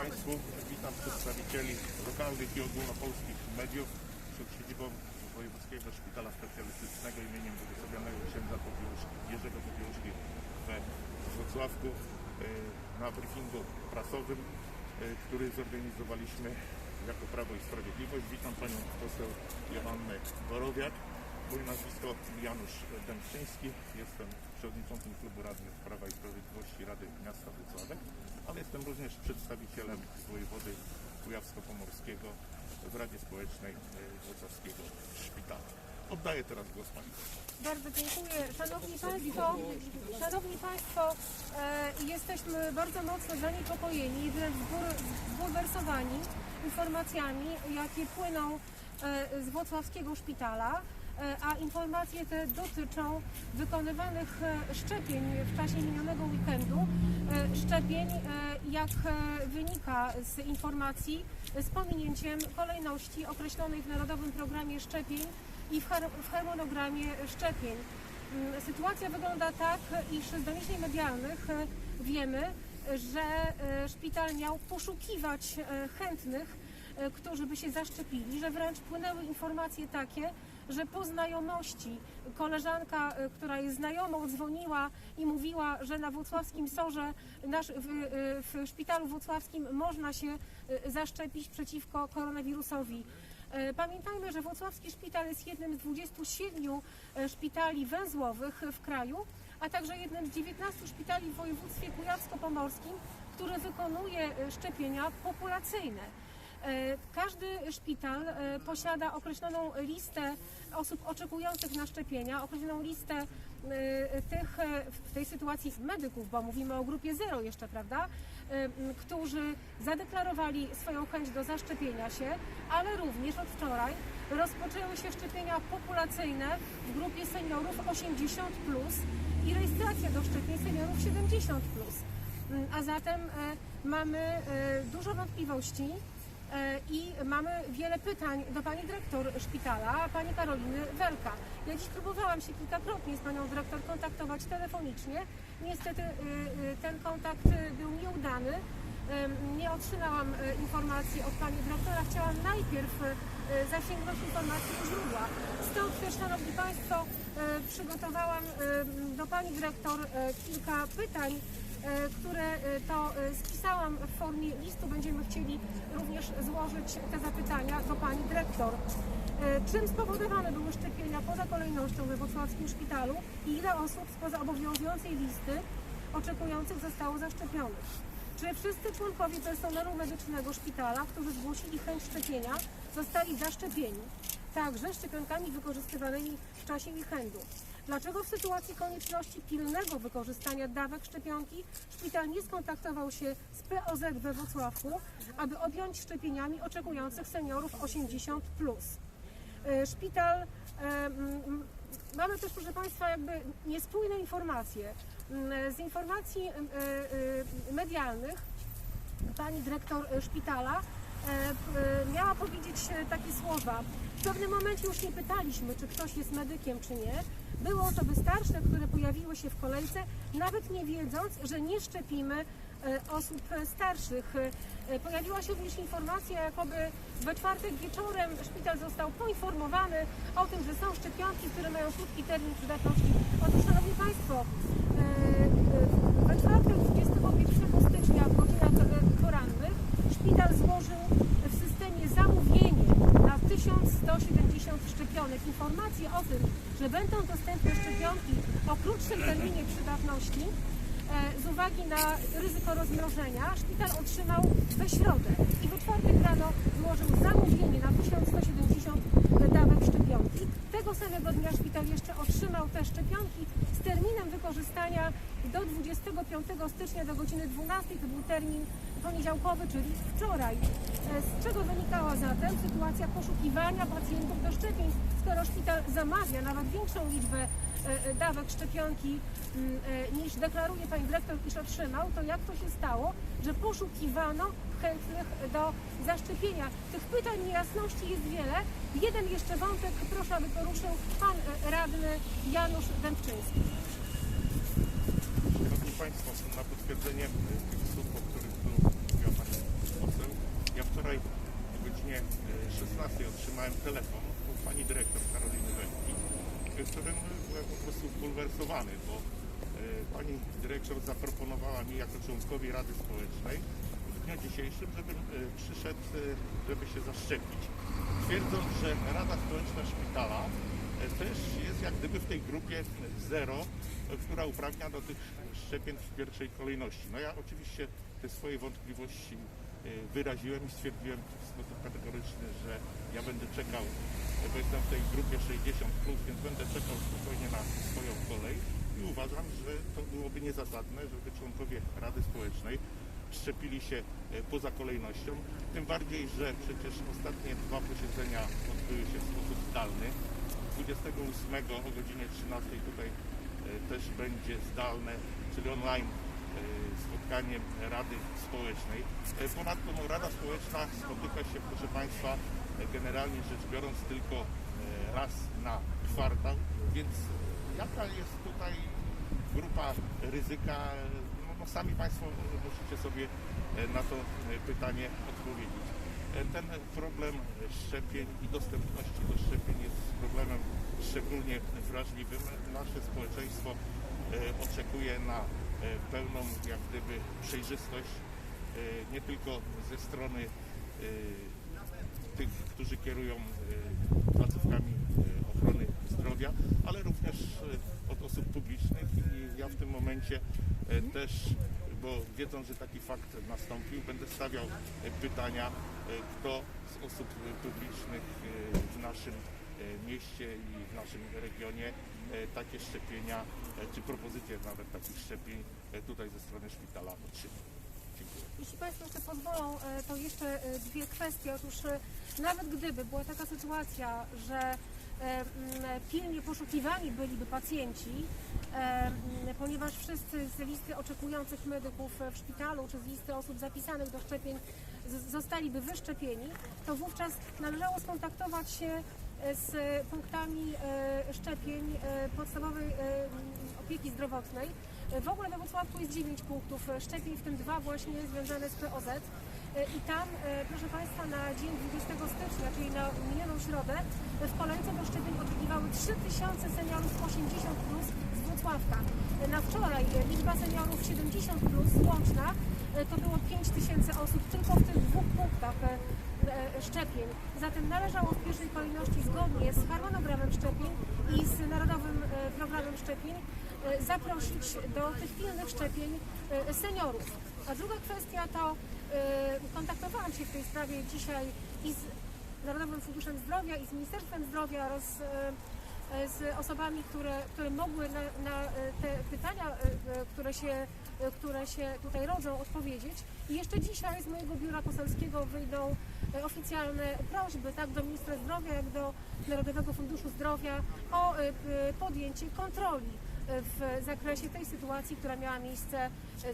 Państwu. Witam przedstawicieli lokalnych i ogólnopolskich mediów przed siedzibą Wojewódzkiego Szpitala Specjalistycznego imieniem błogosławionego księdza Popiełuszki, Jerzego Popiełuszki we Wrocławku e, na briefingu prasowym, e, który zorganizowaliśmy jako Prawo i Sprawiedliwość. Witam Panią poseł Joannę Borowiak. Moje nazwisko Janusz Dębczyński. Jestem przewodniczącym klubu radnych Prawa i Sprawiedliwości Rady Miasta Wrocławek, ale jestem również przedstawicielem wojewody kujawsko-pomorskiego w Radzie Społecznej e, Wrocławskiego Szpitala. Oddaję teraz głos Pani. Bardzo dziękuję. Szanowni Państwo, Szanowni Państwo e, jesteśmy bardzo mocno zaniepokojeni, zbur- zbulwersowani informacjami, jakie płyną e, z włocławskiego szpitala. E, A informacje te dotyczą wykonywanych e, szczepień w czasie minionego weekendu. E, Szczepień, jak wynika z informacji, z pominięciem kolejności określonej w Narodowym Programie Szczepień i w har- w harmonogramie szczepień. Mm, Sytuacja wygląda tak, iż z doniesień medialnych wiemy, że szpital miał poszukiwać chętnych, którzy by się zaszczepili, że wręcz płynęły informacje takie, że po znajomości koleżanka, e, która jest znajomą, dzwoniła i mówiła, że na włocławskim sorze nasz, w, e, w szpitalu włocławskim można się e, zaszczepić przeciwko koronawirusowi. E, Pamiętajmy, że Włocławski Szpital jest jednym z 27 e, szpitali węzłowych w kraju, a także jednym z 19 szpitali w województwie kujawsko-pomorskim, który wykonuje e, szczepienia populacyjne. E, Każdy szpital e, posiada określoną listę osób oczekujących na szczepienia, określoną listę e, tych w tej sytuacji medyków, bo mówimy o grupie zero jeszcze, prawda, którzy zadeklarowali swoją chęć do zaszczepienia się, ale również od wczoraj rozpoczęły się szczepienia populacyjne w grupie seniorów 80 plus i rejestracja do szczepień seniorów 70 plus. Mm, A zatem mamy dużo wątpliwości i mamy wiele pytań do pani dyrektor szpitala, pani Karoliny Welka. Ja dziś próbowałam się kilkakrotnie z panią dyrektor kontaktować telefonicznie. Niestety e, e, ten kontakt e, był nieudany. Nie otrzymałam e, informacji od pani dyrektora. Chciałam najpierw e, zasięgnąć informacji u źródła. Stąd też, Szanowni Państwo, e, przygotowałam e, do pani dyrektor e, kilka pytań, e, które e, to e, spisałam w formie listu. Będziemy chcieli również złożyć te zapytania do pani dyrektor. E, Czym spowodowane były szczepienia poza kolejnością we wrocławskim szpitalu i ile osób spoza obowiązującej listy oczekujących zostało zaszczepionych? Czy wszyscy członkowie personelu medycznego szpitala, którzy zgłosili chęć szczepienia, zostali zaszczepieni? Także szczepionkami wykorzystywanymi w czasie weekendu. Dlaczego w sytuacji konieczności pilnego wykorzystania dawek szczepionki szpital nie skontaktował się z POZ we Wrocławku, aby objąć szczepieniami oczekujących seniorów 80+. E, Szpital, e, mamy też proszę Państwa jakby niespójne informacje. Mm, Z informacji e, e, medialnych pani dyrektor e, szpitala e, e, miała powiedzieć e, takie słowa. W pewnym momencie już nie pytaliśmy, czy ktoś jest medykiem, czy nie. Były osoby starsze, które pojawiły się w kolejce, nawet nie wiedząc, że nie szczepimy e, osób e, starszych. E, Pojawiła się również informacja, jakoby we czwartek wieczorem szpital został poinformowany o tym, że są szczepionki, które mają krótki termin przydatności. Otóż, Szanowni Państwo, e, e, we czwartek 21 stycznia w godzinach e, porannych szpital złożył w systemie zamówienie na 1170 szczepionek. Informacje o tym, że będą dostępne szczepionki o krótszym terminie przydatności e, z uwagi na ryzyko rozmrożenia szpital otrzymał we środę i we czwartek rano złożył zamówienie na 1170 dawek szczepionki. Tego samego dnia szpital jeszcze otrzymał te szczepionki z terminem wykorzystania do 25 stycznia do godziny 12. To był termin poniedziałkowy, czyli wczoraj. E, Z czego wynikała zatem sytuacja poszukiwania pacjentów do szczepień, skoro szpital zamawia nawet większą liczbę e, e, dawek szczepionki m, e, niż deklaruje pani dyrektor, iż otrzymał, to jak to się stało, że poszukiwano chętnych do zaszczepienia? Tych pytań, niejasności jest wiele. Jeden jeszcze wątek, proszę, aby poruszył pan radny Janusz Dębczyński. Na potwierdzenie tych słów, o których tu mówiła Pani poseł, ja wczoraj o godzinie e, 16 otrzymałem telefon od Pani Dyrektor Karoliny Wędki, e, którym byłem po prostu bulwersowany, bo e, Pani Dyrektor zaproponowała mi jako członkowi Rady Społecznej w dniu dzisiejszym, żebym przyszedł, żeby się zaszczepić. Twierdząc, że Rada Społeczna Szpitala też jest jak gdyby w tej grupie zero, która uprawnia do tych szczepień w pierwszej kolejności. No ja oczywiście te swoje wątpliwości e, wyraziłem i stwierdziłem w sposób kategoryczny, że ja będę czekał, e, bo jestem w tej grupie 60+, plus, więc będę czekał spokojnie na swoją kolej i uważam, że to byłoby niezasadne, żeby członkowie Rady Społecznej szczepili się e, poza kolejnością, tym bardziej, że przecież ostatnie dwa posiedzenia odbyły się w sposób zdalny. 28 o godzinie 13 tutaj też będzie zdalne, czyli online e, spotkanie Rady Społecznej. E, Ponadto no, Rada Społeczna spotyka się, proszę Państwa, e, generalnie rzecz biorąc tylko raz na kwartał, więc jaka jest tutaj grupa ryzyka? No, no sami Państwo musicie sobie na to pytanie odpowiedzieć. Ten problem szczepień i dostępności do szczepień jest problemem szczególnie wrażliwym. Nasze społeczeństwo oczekuje na e, pełną jak gdyby przejrzystość e, nie tylko ze strony e, tych, którzy kierują e, placówkami e, ochrony zdrowia, ale również e, od osób publicznych. I ja w tym momencie e, też, bo wiedząc, że taki fakt nastąpił, będę stawiał e, pytania, e, kto z osób e, publicznych e, w naszym e, mieście i w naszym regionie e, takie szczepienia, e, czy propozycje nawet takich szczepień e, tutaj ze strony szpitala otrzyma. Jeśli Państwo jeszcze pozwolą, e, to jeszcze e, dwie kwestie. Otóż e, nawet gdyby była taka sytuacja, że e, pilnie poszukiwani byliby pacjenci, e, ponieważ wszyscy z listy oczekujących medyków e, w szpitalu czy z listy osób zapisanych do szczepień zostaliby wyszczepieni, to wówczas należało skontaktować się e, z punktami e, szczepień e, podstawowej e, m, opieki zdrowotnej. W ogóle we Wrocławku jest 9 punktów szczepień, w tym dwa właśnie związane z POZ. I tam, proszę Państwa, na dzień 20 stycznia, czyli na minioną środę, w kolejce do szczepień oczekiwały 3000 seniorów 80 plus z Wrocławka. Na wczoraj liczba seniorów 70 plus łączna to było 5000 osób tylko w tych dwóch punktach szczepień. Zatem należało w pierwszej kolejności zgodnie z harmonogramem szczepień i z Narodowym e, Programem Szczepień e, zaprosić do tych pilnych szczepień e, seniorów. A druga kwestia to e, kontaktowałam się w tej sprawie dzisiaj i z Narodowym Funduszem Zdrowia i z Ministerstwem Zdrowia oraz e, e, z osobami, które, które mogły na, na e, te pytania, e, e, które się, e, które się tutaj rodzą, odpowiedzieć. I jeszcze dzisiaj z mojego biura poselskiego wyjdą e, oficjalne prośby tak do ministra zdrowia, jak do Narodowego Funduszu Zdrowia o e, podjęcie kontroli e, w zakresie tej sytuacji, która miała miejsce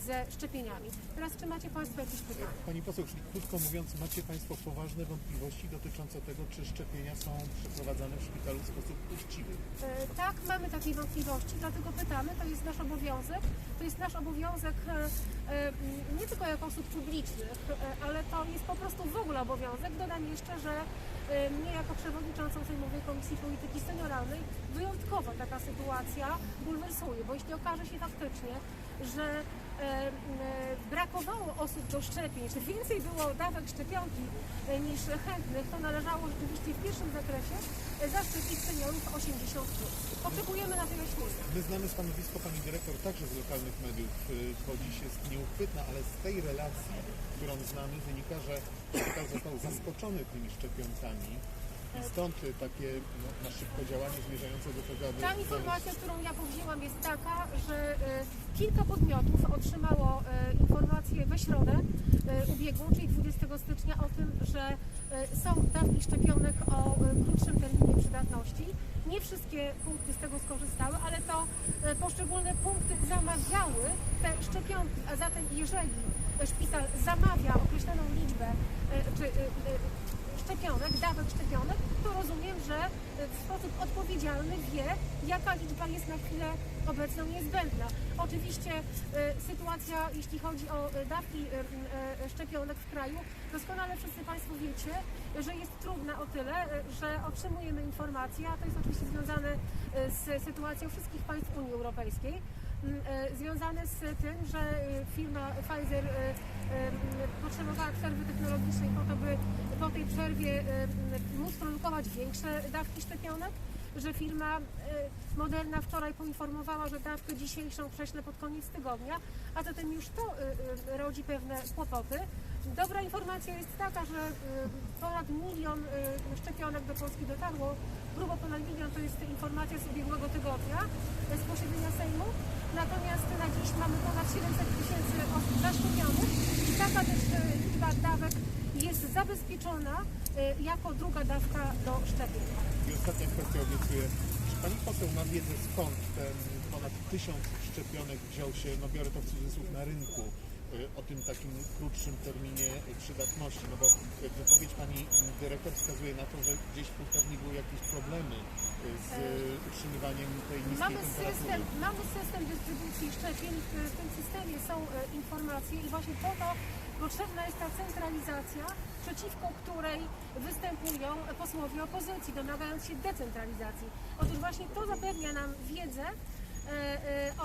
ze szczepieniami. Teraz czy macie Państwo jakieś pytania? Pani poseł, czyli krótko mówiąc, macie Państwo poważne wątpliwości dotyczące tego, czy szczepienia są przeprowadzane w szpitalu w sposób uczciwy. E, Tak, mamy takie wątpliwości, dlatego pytamy, to jest nasz obowiązek. To jest nasz obowiązek e, nie tylko jako osób publicznych, e, ale to jest po prostu w ogóle obowiązek. Dodam jeszcze, że e, mnie jako przewodniczącą Sejmowej Komisji Polityki Senioralnej wyjątkowo taka sytuacja bulwersuje, bo jeśli okaże się faktycznie, że e, e, brakowało osób do szczepień, czy więcej było dawek szczepionki e, niż chętnych, to należało rzeczywiście w pierwszym zakresie zaszczepić seniorów 80+. Potrzebujemy na wyjaśnienie. My znamy stanowisko Pani Dyrektor także z lokalnych mediów, bo dziś jest nieuchwytna, ale z tej relacji, którą znamy, wynika, że został zaskoczony tymi szczepionkami i stąd y, takie no, na szybko działanie zmierzające do tego, aby... Ta informacja, którą ja powzięłam jest taka, że e, kilka podmiotów otrzymało e, informację we środę e, ubiegłą, czyli 20 stycznia o tym, że e, są dawki szczepionek o e, krótszym terminie przydatności. Nie wszystkie punkty z tego skorzystały, ale to e, poszczególne punkty zamawiały te szczepionki, a zatem jeżeli szpital zamawia określoną liczbę e, czy e, e, szczepionek, dawek szczepionek, to rozumiem, że e, w sposób odpowiedzialny wie, jaka liczba jest na chwilę obecną niezbędna. Oczywiście e, sytuacja, jeśli chodzi o e, dawki szczepionek w kraju, doskonale wszyscy Państwo wiecie, że jest trudna o tyle, że otrzymujemy informacje, a to jest oczywiście związane z sytuacją wszystkich państw Unii Europejskiej, związane z tym, że firma Pfizer potrzebowała przerwy technologicznej po to, by po tej przerwie e, móc produkować większe dawki szczepionek, że firma e, Moderna wczoraj poinformowała, że dawkę dzisiejszą prześle pod koniec tygodnia, a zatem już to e, rodzi pewne kłopoty. Dobra informacja jest taka, że ponad milion szczepionek do Polski dotarło. Grubo ponad milion to jest informacja z ubiegłego tygodnia z posiedzenia Sejmu. Natomiast na dziś mamy ponad 700 tysięcy osób zaszczepionych i taka też liczba dawek jest zabezpieczona e, jako druga dawka do szczepień. I ostatnia kwestia obiecuję. Czy pani poseł ma wiedzę skąd ten ponad tysiąc szczepionek wziął się, no biorę to w cudzysłów, na rynku y, o tym takim krótszym terminie y, przydatności? No bo y, wypowiedź pani dyrektor wskazuje na to, że gdzieś w hurtowni były jakieś problemy y, z y, utrzymywaniem tej niskiej Mamy temperatury. system, mamy system dystrybucji szczepień, w tym systemie są e, informacje i właśnie po to potrzebna jest ta centralizacja, przeciwko której występują posłowie opozycji, domagając się decentralizacji. Otóż właśnie to zapewnia nam wiedzę e, e,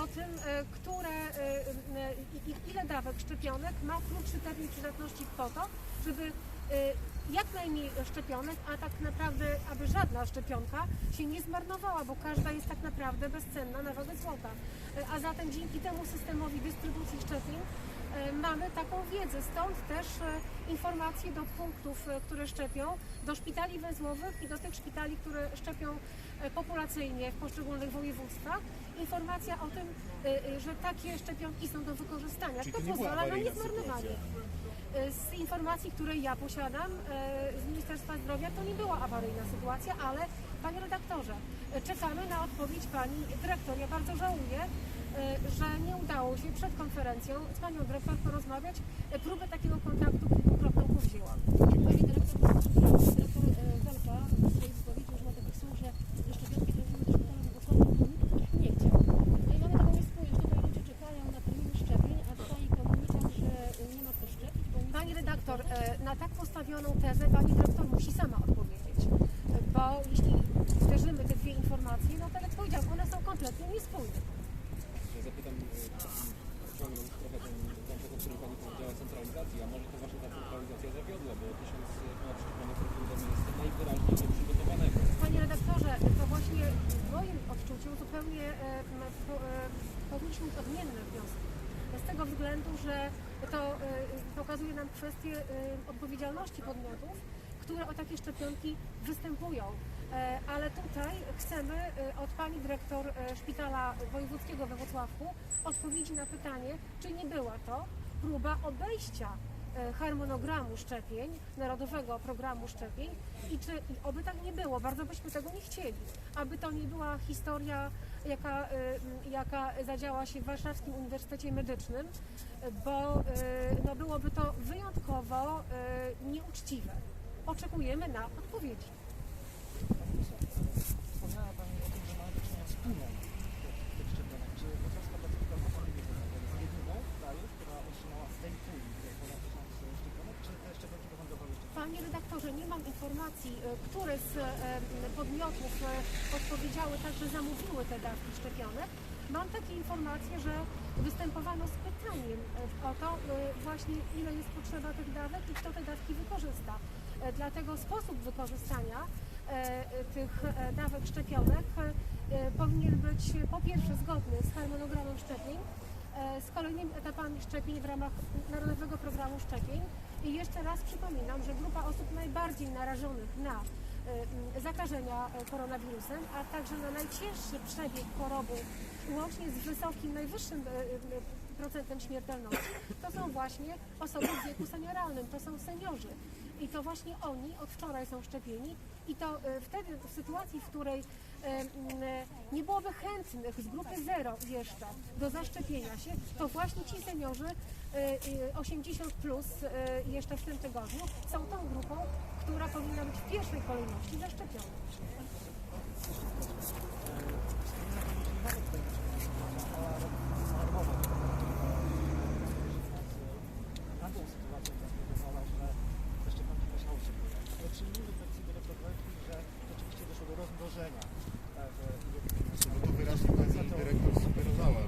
o tym, e, które, e, e, i- ile dawek szczepionek ma krótszy termin przydatności po to, żeby e, jak najmniej szczepionek, a tak naprawdę, aby żadna szczepionka się nie zmarnowała, bo każda jest tak naprawdę bezcenna na wagę złota. E, A zatem dzięki temu systemowi dystrybucji szczepień e, mamy taką wiedzę. Stąd też e, informacje do punktów, e, które szczepią, do szpitali węzłowych i do tych szpitali, które szczepią e, populacyjnie w poszczególnych województwach. Informacja o tym, że takie szczepionki są do wykorzystania. Czyli to nie pozwala na niezmarnowanie. sytuacja. Z informacji, które ja posiadam z Ministerstwa Zdrowia, to nie była awaryjna sytuacja, ale Panie redaktorze, czekamy na odpowiedź Pani Dyrektor. Ja bardzo żałuję, że nie udało się przed konferencją z Panią Dyrektor porozmawiać. E, Próbę takiego kontaktu kilkukrotnie powzięłam. Pani dyrektor, dyrektor e, Welka w swojej wypowiedzi użyła takich słów, że szczepionki trafimy do szpitala we Wrocławiu, bo nikt ich nie chciał. No i mamy taką niespójność, tutaj ludzie czekają na terminy szczepień, a tutaj komunikat, że nie ma kto szczepić, bo nic Pani nie redaktor, zrobione. e, na tak postawioną tezę Pani Dyrektor musi sama odpowiedzieć. E, Bo jeśli zderzymy te dwie informacje, no tak jak powiedziałam, one są kompletnie niespójne. Ja zapytam, e, ciągnąc trochę ten wątek, o którym Pani powiedziała, centralizacji, a może to właśnie ta centralizacja zawiodła, bo tysiąc e, ponad szczepionek rekrutowany jest najwyraźniej nieprzygotowanego. Panie redaktorze, to właśnie w moim odczuciu zupełnie e, e, powinniśmy mieć odmienne wnioski. Z tego względu, że to e, pokazuje nam kwestię odpowiedzialności podmiotów, które o takie szczepionki występują. Ale tutaj chcemy od pani dyrektor szpitala wojewódzkiego we Wrocławku odpowiedzi na pytanie, czy nie była to próba obejścia harmonogramu szczepień, Narodowego Programu Szczepień i czy i oby tak nie było, bardzo byśmy tego nie chcieli, aby to nie była historia, jaka, e, jaka zadziała się w Warszawskim Uniwersytecie Medycznym, e, bo e, no, byłoby to wyjątkowo e, nieuczciwe. Oczekujemy na odpowiedzi. Wspomniała Pani o tym, że mamy do czynienia z pulą tych szczepionek. Czy wrocławska placówka ochrony zdrowia jest jedyną w kraju, która otrzymała z tej puli ponad tysiąc szczepionek, czy te szczepionki będą gotowe jeszcze? Panie redaktorze, nie mam informacji, e, które z e, podmiotów e, odpowiedziały, także zamówiły te dawki szczepionek. Mam takie informacje, że występowano z pytaniem o to właśnie ile jest potrzeba tych dawek i kto te dawki wykorzysta. Dlatego sposób wykorzystania tych dawek szczepionek powinien być po pierwsze zgodny z harmonogramem szczepień, z kolejnymi etapami szczepień w ramach Narodowego Programu Szczepień. I jeszcze raz przypominam, że grupa osób najbardziej narażonych na e, zakażenia e, koronawirusem, a także na najcięższy przebieg choroby, łącznie z wysokim, najwyższym e, procentem śmiertelności, to są właśnie osoby w wieku senioralnym, to są seniorzy. I to właśnie oni od wczoraj są szczepieni i to e, wtedy w sytuacji, w której e, e, nie byłoby chętnych z grupy zero jeszcze do zaszczepienia się, to właśnie ci seniorzy e, e, 80 plus jeszcze w tym tygodniu są tą grupą, która powinna być w pierwszej kolejności zaszczepiona. Taką sytuację zaspowodowała, że te szczepionki musiały się pojawić. Ale czy mówi wersji dyrektor Wojtki, że rzeczywiście doszło do rozmnożenia e, w ilości No to wyraźnie pani dyrektor sugerowała.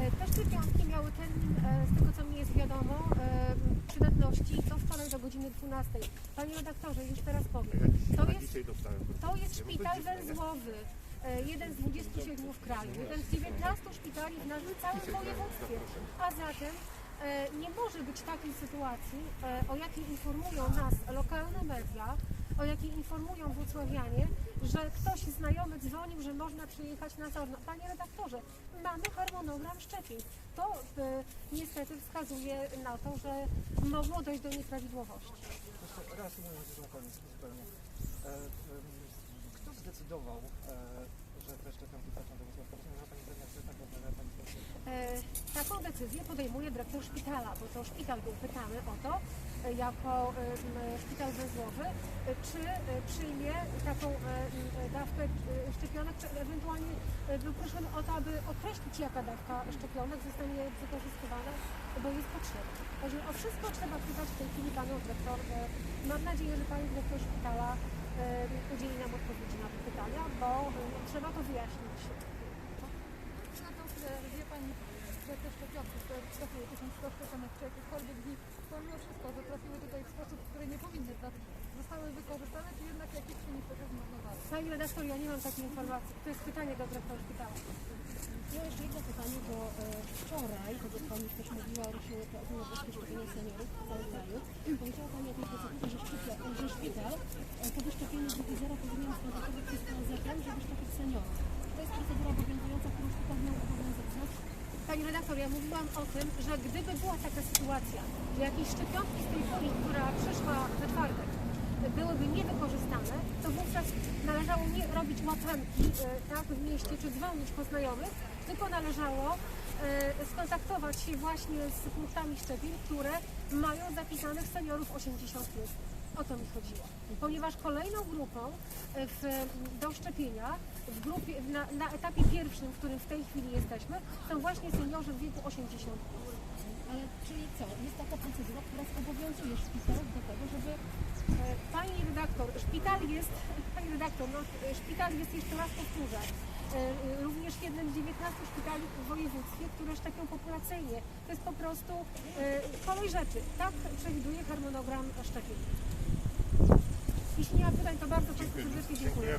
E, Te szczepionki miały termin, e, z tego co mi jest wiadomo, e, przydatności do wczoraj do godziny 12. Panie redaktorze, już teraz powiem. To jest, to jest szpital węzłowy. e, Jeden z 27 w kraju, jeden z 19 szpitali w naszym całym województwie. A zatem nie może być takiej sytuacji, o jakiej informują nas lokalne media, o jakiej informują włocławianie, że ktoś znajomy dzwonił, że można przyjechać na Zorno. Panie redaktorze, mamy harmonogram szczepień. To e, niestety wskazuje na to, że mogło dojść do nieprawidłowości. Reasumując koniec zupełnie. E, kto zdecydował, e, że te szczepionki trafią do Pani premier tak Pani E, taką decyzję podejmuje dyrektor szpitala, bo to szpital był pytany o to, jako szpital węzłowy, czy przyjmie taką dawkę e, szczepionek, czy ewentualnie e, był proszony o to, aby określić, jaka dawka szczepionek zostanie wykorzystywana, bo jest potrzebna. Także o wszystko trzeba pytać w tej chwili panią dyrektor. E, Mam nadzieję, że pani dyrektor szpitala udzieli nam odpowiedzi na te pytania, bo trzeba to wyjaśnić. to, wie Pani, że te szczepionki, które trafiły 1100 szczepionek czy nich, pomimo wszystko, że trafiły tutaj w sposób, który nie powinny trafić, zostały wykorzystane, czy jednak jakieś się niestety zmarnowały? Pani redaktor, ja nie mam takiej informacji. To jest pytanie do dyrektora szpitala. Ja jeszcze jedno pytanie, bo e, wczoraj, tak jak Pani też mówiła, ruszyły te ogólnopolskie szczepienia seniorów w całym kraju. Powiedziała Pani o tej procedurze, że szpital, że szpital e, po wyszczepieniu grupy zero powinien skontaktować się z POZ-em, żeby szczepić seniorów. To jest procedura obowiązująca, którą szpital miał obowiązek znać. Pani redaktor, ja mówiłam o tym, że gdyby była taka sytuacja, że jakieś szczepionki z tej puli, która przyszła we czwartek, byłyby niewykorzystane, to wówczas należało nie robić łapanki e, tak, w mieście czy dzwonić po znajomych, tylko należało e, skontaktować się właśnie z punktami szczepień, które mają zapisanych seniorów 80 plus. O to mi chodziło. Ponieważ kolejną grupą e, w, do szczepienia w grupie, na, na etapie pierwszym, w którym w tej chwili jesteśmy, są właśnie seniorzy w wieku 80 plus. Ale czyli co? Jest taka procedura, która zobowiązuje szpital do tego, żeby E, Pani redaktor, szpital jest, pani redaktor, no, szpital jest jeszcze raz powtórzę, e, również jednym z 19 szpitali w województwie, które szczepią populacyjnie. To jest po prostu kolej rzeczy. Tak przewiduje harmonogram szczepień. Jeśli nie ma pytań, to bardzo Państwu serdecznie dziękuję.